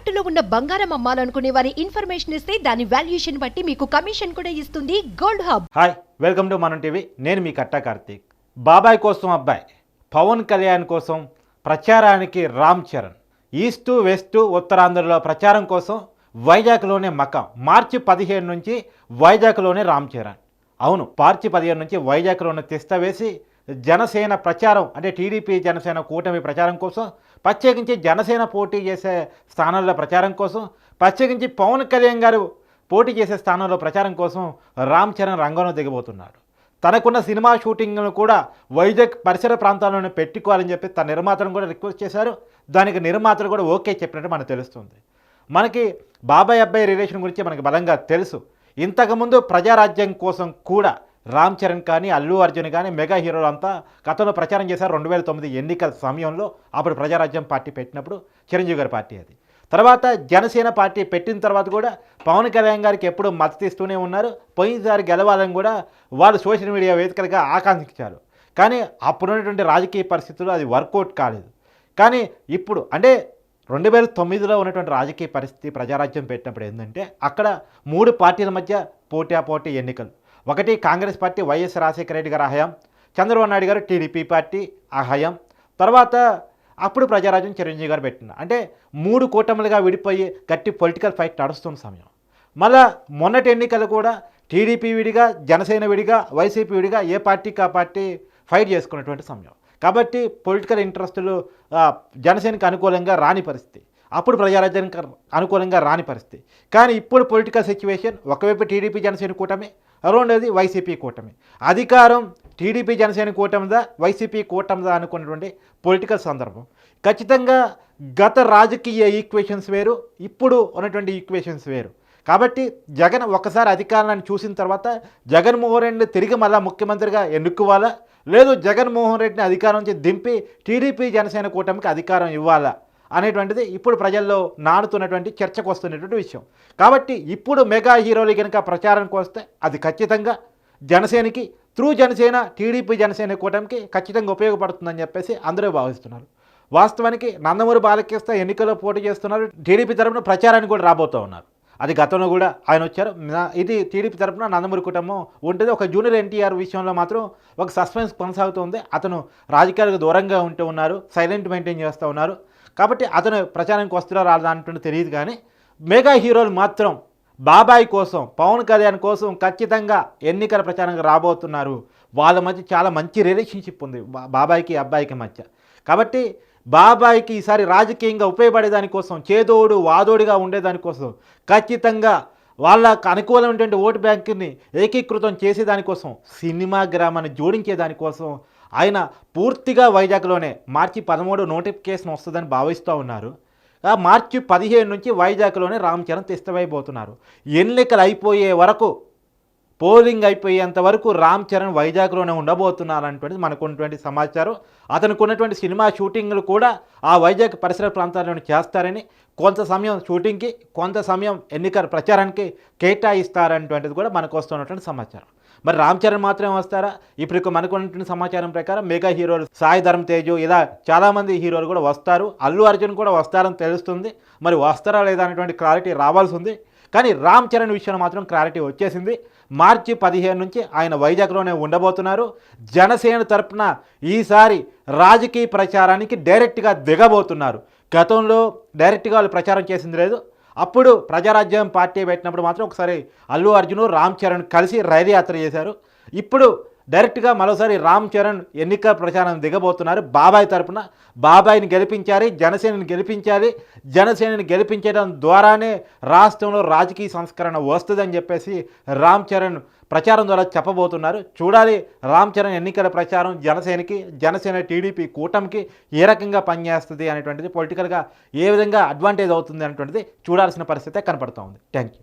తాకట్టులో ఉన్న బంగారం అమ్మాలనుకునే వారి ఇన్ఫర్మేషన్ ఇస్తే దాని వాల్యుయేషన్ బట్టి మీకు కమిషన్ కూడా ఇస్తుంది gold hub. Hi welcome to Manam TV. నేను మీ కట్టా కార్తీక్. బాబాయ్ కోసం అబ్బాయి పవన్ కళ్యాణ్ కోసం ప్రచారానికి రామ్ చరణ్. ఈస్టు వెస్ట్ ఉత్తరాంధ్రలో ప్రచారం కోసం వైజాగ్లోనే మకాం మార్చి పదిహేను నుంచి వైజాగ్లోనే రామ్ చరణ్. అవును మార్చి పదిహేను నుంచి వైజాగ్లోనే తిస్త వేసి జనసేన ప్రచారం అంటే టీడీపీ జనసేన కూటమి ప్రచారం కోసం ప్రత్యేకించి జనసేన పోటీ చేసే స్థానాల్లో ప్రచారం కోసం ప్రత్యేకించి పవన్ కళ్యాణ్ గారు పోటీ చేసే స్థానంలో ప్రచారం కోసం రామ్ చరణ్ రంగంలో దిగబోతున్నాడు. తనకున్న సినిమా షూటింగ్ను కూడా వైజాగ్ పరిసర ప్రాంతాల్లోనే పెట్టుకోవాలని చెప్పి తన నిర్మాతను కూడా రిక్వెస్ట్ చేశారు. దానికి నిర్మాతలు కూడా ఓకే చెప్పినట్టు మనకు తెలుస్తుంది. మనకి బాబాయ్ అబ్బాయి రిలేషన్ గురించి మనకి బలంగా తెలుసు. ఇంతకుముందు ప్రజారాజ్యం కోసం కూడా రామ్ చరణ్ కానీ అల్లు అర్జున్ కానీ మెగా హీరోలంతా గతంలో ప్రచారం చేశారు రెండు వేల తొమ్మిది ఎన్నికల సమయంలో. అప్పుడు ప్రజారాజ్యం పార్టీ పెట్టినప్పుడు చిరంజీవి గారి పార్టీ అది. తర్వాత జనసేన పార్టీ పెట్టిన తర్వాత కూడా పవన్ కళ్యాణ్ గారికి ఎప్పుడూ మద్దతు ఇస్తూనే ఉన్నారు. పోయినసారి గెలవాలని కూడా వాళ్ళు సోషల్ మీడియా వేదికలుగా ఆకాంక్షించారు. కానీ అప్పుడున్నటువంటి రాజకీయ పరిస్థితుల్లో అది వర్కౌట్ కాలేదు. కానీ ఇప్పుడు అంటే రెండు వేల తొమ్మిదిలో ఉన్నటువంటి రాజకీయ పరిస్థితి ప్రజారాజ్యం పెట్టినప్పుడు ఏంటంటే అక్కడ మూడు పార్టీల మధ్య పోటాపోటీ ఎన్నికలు. ఒకటి Congress party YS Rajasekhara Reddy గారి హయాం చంద్రబాబు నాయుడు గారు టీడీపీ పార్టీ ఆ హయాం తర్వాత అప్పుడు ప్రజారాజ్యం చిరంజీవి గారు పెట్టిన. అంటే మూడు కూటములుగా విడిపోయి గట్టి పొలిటికల్ ఫైట్ నడుస్తున్న సమయం. మళ్ళా మొన్నటి ఎన్నికలు కూడా టీడీపీ విడిగా జనసేన విడిగా వైసీపీ విడిగా ఏ పార్టీకి ఆ పార్టీ ఫైట్ చేసుకున్నటువంటి సమయం. కాబట్టి పొలిటికల్ ఇంట్రెస్టులు జనసేనకు జనసేనకి అనుకూలంగా రాని పరిస్థితి. అప్పుడు ప్రజారాజ్యానికి అనుకూలంగా రాని పరిస్థితి. కానీ ఇప్పుడు పొలిటికల్ సిచ్యువేషన్ ఒకవైపు టీడీపీ జనసేన కూటమి రెండోది వైసీపీ కూటమి. అధికారం టీడీపీ జనసేన కూటమిదా వైసీపీ కూటమిదా అనుకున్నటువంటి పొలిటికల్ సందర్భం. ఖచ్చితంగా గత రాజకీయ ఈక్వేషన్స్ వేరు ఇప్పుడు ఉన్నటువంటి ఈక్వేషన్స్ వేరు. కాబట్టి జగన్ ఒక్కసారి అధికారాన్ని చూసిన తర్వాత జగన్మోహన్ రెడ్డిని తిరిగి మళ్ళా ముఖ్యమంత్రిగా ఎన్నుకోవాలా? లేదు జగన్మోహన్ రెడ్డిని అధికారం నుంచి దింపి టీడీపీ జనసేన కూటమికి అధికారం ఇవ్వాలా? అనేటువంటిది ఇప్పుడు ప్రజల్లో నానుతున్నటువంటి చర్చకు వస్తున్నటువంటి విషయం. కాబట్టి ఇప్పుడు మెగా హీరోలు కనుక ప్రచారానికి వస్తే అది ఖచ్చితంగా జనసేనకి త్రూ జనసేన టీడీపీ జనసేన కూటమికి ఖచ్చితంగా ఉపయోగపడుతుందని చెప్పేసి అందరూ భావిస్తున్నారు. వాస్తవానికి నందమూరి బాలకృష్ణ ఎన్నికల్లో పోటీ చేస్తున్నారు. టీడీపీ తరఫున ప్రచారానికి కూడా రాబోతూ ఉన్నారు. అది గతంలో కూడా ఆయన వచ్చారు. ఇది టీడీపీ తరఫున నందమూరి కుటుంబం ఉంటుంది. ఒక జూనియర్ ఎన్టీఆర్ విషయంలో మాత్రం ఒక సస్పెన్స్ కొనసాగుతుంది. అతను రాజకీయాలకు దూరంగా ఉంటూ ఉన్నారు సైలెంట్ మెయింటైన్ చేస్తూ ఉన్నారు. కాబట్టి అతను ప్రచారానికి వస్తున్నారో రాదా అంటుంటే తెలియదు కానీ మెగా హీరోలు మాత్రం బాబాయ్ కోసం పవన్ కళ్యాణ్ కోసం ఖచ్చితంగా ఎన్నికల ప్రచారంగా రాబోతున్నారు. వాళ్ళ మధ్య చాలా మంచి రిలేషన్షిప్ ఉంది బాబాయ్కి అబ్బాయికి మధ్య. కాబట్టి బాబాయ్కి ఈసారి రాజకీయంగా ఉపయోగపడేదానికోసం చేదోడు వాదోడుగా ఉండేదానికోసం ఖచ్చితంగా వాళ్ళకు అనుకూలమైనటువంటి ఓటు బ్యాంకుని ఏకీకృతం చేసేదానికోసం సినిమా గ్రామాన్ని జోడించేదానికోసం ఆయన పూర్తిగా వైజాగ్లోనే మార్చి పదమూడు నోటిఫికేషన్ వస్తుందని భావిస్తూ ఉన్నారు. మార్చి పదిహేను నుంచి వైజాగ్లోనే రామ్ చరణ్ తిష్టమైపోతున్నారు ఎన్నికలు అయిపోయే వరకు పోలింగ్ అయిపోయేంత వరకు రామ్ చరణ్ వైజాగ్లోనే ఉండబోతున్నారనేటువంటిది మనకు ఉన్నటువంటి సమాచారం. అతనికి ఉన్నటువంటి సినిమా షూటింగ్లు కూడా ఆ వైజాగ్ పరిసర ప్రాంతాల్లోనే చేస్తారని కొంత సమయం షూటింగ్కి కొంత సమయం ఎన్నికల ప్రచారానికి కేటాయిస్తారనేటువంటిది కూడా మనకు వస్తున్నటువంటి సమాచారం. మరి రామ్ చరణ్ మాత్రమే వస్తారా? ఇప్పుడు మనకు ఉన్నటువంటి సమాచారం ప్రకారం మెగా హీరోలు సాయి ధర్మ తేజు ఇలా చాలామంది హీరోలు కూడా వస్తారు. అల్లు అర్జున్ కూడా వస్తారని తెలుస్తుంది. మరి వస్తారా లేదా అనేటువంటి క్లారిటీ రావాల్సి ఉంది. కానీ రామ్ చరణ్ విషయంలో మాత్రం క్లారిటీ వచ్చేసింది. మార్చి పదిహేను నుంచి ఆయన వైజాగ్లోనే ఉండబోతున్నారు. జనసేన తరపున ఈసారి రాజకీయ ప్రచారానికి డైరెక్ట్గా దిగబోతున్నారు. గతంలో డైరెక్ట్గా వాళ్ళు ప్రచారం చేసింది లేదు. అప్పుడు ప్రజారాజ్యం పార్టీ పెట్టినప్పుడు మాత్రం ఒకసారి అల్లు అర్జున్ రామ్ చరణ్ కలిసి రైలు యాత్ర చేశారు. ఇప్పుడు డైరెక్ట్గా మరోసారి రామ్ చరణ్ ఎన్నికల ప్రచారం దిగబోతున్నారు. బాబాయ్ తరపున బాబాయ్ని గెలిపించాలి జనసేనని గెలిపించాలి. జనసేనని గెలిపించడం ద్వారానే రాష్ట్రంలో రాజకీయ సంస్కరణ వస్తుందని చెప్పేసి రామ్ చరణ్ ప్రచారం ద్వారా చెప్పబోతున్నారు. చూడాలి రామ్ చరణ్ ఎన్నికల ప్రచారం జనసేనకి జనసేన టీడీపీ కూటమికి ఏ రకంగా పనిచేస్తుంది అనేటువంటిది పొలిటికల్గా ఏ విధంగా అడ్వాంటేజ్ అవుతుంది అనేటువంటిది చూడాల్సిన పరిస్థితే కనపడుతూ ఉంది థ్యాంక్ యూ